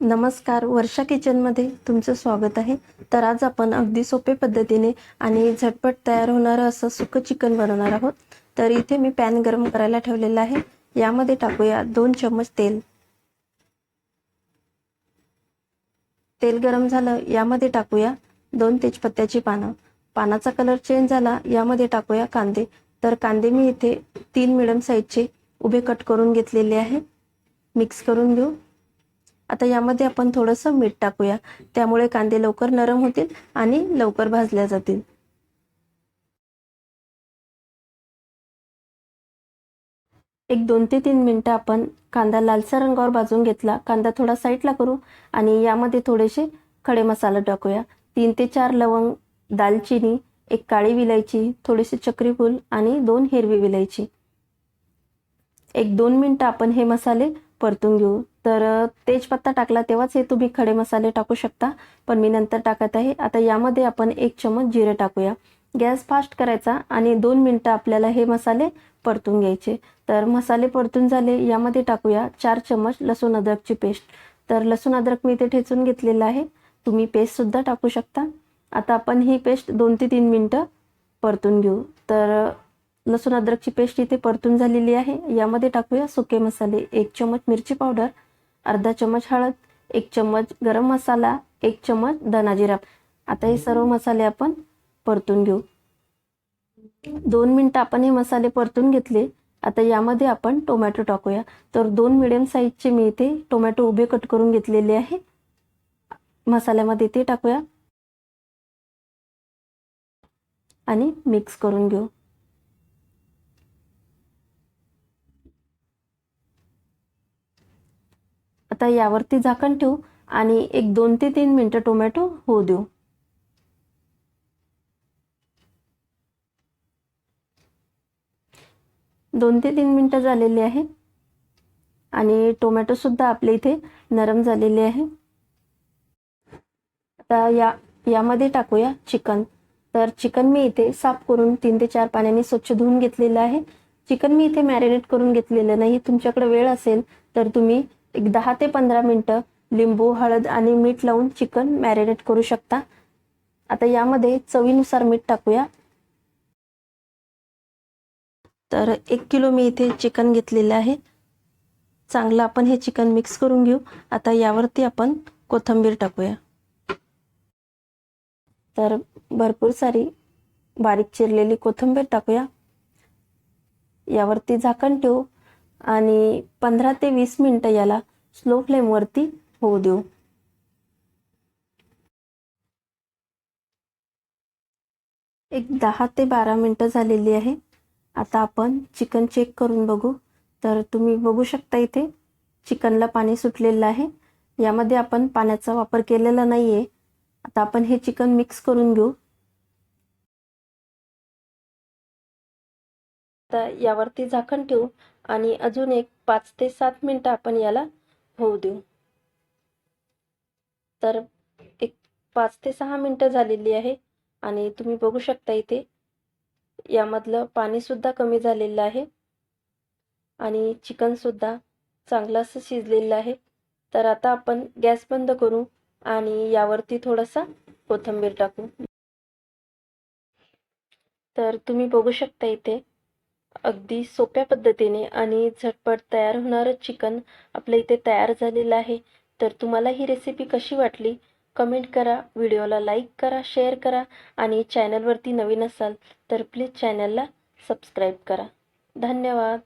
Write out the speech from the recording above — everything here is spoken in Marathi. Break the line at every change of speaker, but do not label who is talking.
नमस्कार वर्षा किचनमध्ये तुमचं स्वागत आहे. तर आज आपण अगदी सोपे पद्धतीने आणि झटपट तयार होणारं असं सुकं चिकन बनवणार आहोत. तर इथे मी पॅन गरम करायला ठेवलेला आहे. यामध्ये टाकूया दोन चम्मच तेल. तेल गरम झालं यामध्ये टाकूया दोन तेजपत्त्याची पानं. पानाचा कलर चेंज झाला यामध्ये टाकूया कांदे. तर कांदे मी इथे तीन मिडियम साईजचे उभे कट करून घेतलेले आहे. मिक्स करून घेऊ. आता यामध्ये आपण थोडंसं मीठ टाकूया. त्यामुळे कांदे लवकर नरम होतील आणि लवकर भाजल्या जातील. एक दोन ते तीन मिनटं आपण कांदा लालसा रंगावर भाजून घेतला. कांदा थोडा साईडला करू आणि यामध्ये थोडेसे खडे मसाला टाकूया. तीन ते चार लवंग दालचिनी एक काळी विलायची थोडेसे चक्रीफूल आणि दोन हिरवी विलायची. एक दोन मिनटं आपण हे मसाले परतून घेऊ. तर तेजपत्ता टाकला तेव्हाच हे तुम्ही खडे मसाले टाकू शकता. पण मी नंतर टाकत आहे. आता यामध्ये आपण एक चमच जिरे टाकूया. गॅस फास्ट करायचा आणि दोन मिनटं आपल्याला हे मसाले परतून घ्यायचे. तर मसाले परतून झाले. यामध्ये टाकूया चार चमच लसूण अद्रकची पेस्ट. तर लसूण अद्रक मी इथे ठेचून घेतलेलं आहे. तुम्ही पेस्टसुद्धा टाकू शकता. आता आपण ही पेस्ट दोन ते तीन मिनटं परतून घेऊ. तर लसूण अद्रकची पेस्ट इथे परतून झालेली आहे. यामध्ये टाकूया सुके मसाले. एक चमच मिरची पावडर अर्धा चमच हळद एक चमच गरम मसाला एक चमच धना जिरा. आता हे सर्व मसाले आपण परतून घेऊ. दोन मिनटं आपण हे मसाले परतून घेतले. आता यामध्ये आपण टोमॅटो टाकूया. तर दोन मिडियम साईजचे मी इथे टोमॅटो उभे कट करून घेतलेले आहे. मसाल्यामध्ये ते टाकूया. आणि मिक्स करून घेऊ. आता यावरती झाकण ठेवू आणि एक दोन ते तीन मिनटं टोमॅटो होऊ देऊ. दोन ते तीन मिनटं झालेली आहे. आणि टोमॅटो सुद्धा आपल्या इथे नरम झालेले आहे. आता या यामध्ये टाकूया चिकन. तर चिकन मी इथे साफ करून तीन ते चार पाण्याने स्वच्छ धुवून घेतलेलं आहे. चिकन मी इथे मॅरिनेट करून घेतलेलं नाही. तुमच्याकडे वेळ असेल तर तुम्ही एक दहा ते पंधरा मिनटं लिंबू हळद आणि मीठ लावून चिकन मॅरिनेट करू शकता. आता यामध्ये चवीनुसार मीठ टाकूया. तर एक किलो मी इथे चिकन घेतलेलं आहे. चांगलं आपण हे चिकन मिक्स करून घेऊ. आता यावरती आपण कोथिंबीर टाकूया. तर भरपूर सारी बारीक चिरलेली कोथिंबीर टाकूया. यावरती झाकण ठेवू. आणि पंधरा ते वीस मिनटं याला स्लो फ्लेमवरती होऊ देऊ. एक दहा ते बारा मिनटं झालेली आहे. आता आपण चिकन चेक करून बघू. तर तुम्ही बघू शकता इथे चिकनला पाणी सुटलेलं आहे. यामध्ये आपण पाण्याचा वापर केलेला नाही आहे आता आपण हे चिकन मिक्स करून घेऊ. आता यावरती झाकण ठेवू आणि अजून एक पाच ते सात मिनटं आपण याला होऊ देऊ. तर एक पाच ते सहा मिनटं झालेली आहे आणि तुम्ही बघू शकता इथे यामधलं पाणीसुद्धा कमी झालेलं आहे आणि चिकनसुद्धा चांगलं असं शिजलेलं आहे. तर आता आपण गॅस बंद करू आणि यावरती थोडासा कोथिंबीर टाकू. तर तुम्ही बघू शकता इथे अगदी सोप्या पद्धतीने आणि झटपट तयार होणारं चिकन आपल्या इथे तयार झालेलं आहे. तर तुम्हाला ही रेसिपी कशी वाटली? कमेंट करा व्हिडिओला लाईक करा शेअर करा आणि चॅनलवरती नवीन असाल तर प्लीज चॅनलला सबस्क्राईब करा. धन्यवाद.